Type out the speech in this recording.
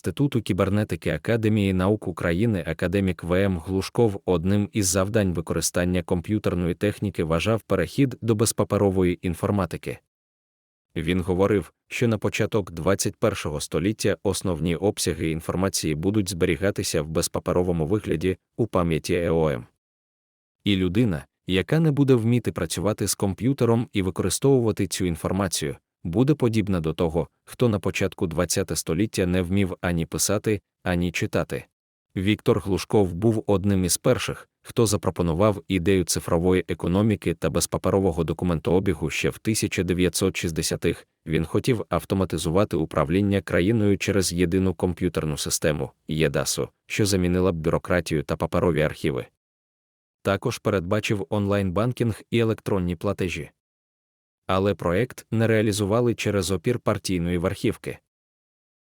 Інституту кібернетики Академії наук України академік ВМ Глушков одним із завдань використання комп'ютерної техніки вважав перехід до безпаперової інформатики. Він говорив, що на початок 21 століття основні обсяги інформації будуть зберігатися в безпаперовому вигляді у пам'яті ЕОМ. І людина, яка не буде вміти працювати з комп'ютером і використовувати цю інформацію, буде подібна до того, хто на початку ХХ століття не вмів ані писати, ані читати. Віктор Глушков був одним із перших, хто запропонував ідею цифрової економіки та безпаперового документообігу ще в 1960-х. Він хотів автоматизувати управління країною через єдину комп'ютерну систему ЄДАСу, що замінила б бюрократію та паперові архіви. Також передбачив онлайн-банкінг і електронні платежі. Але проект не реалізували через опір партійної верхівки.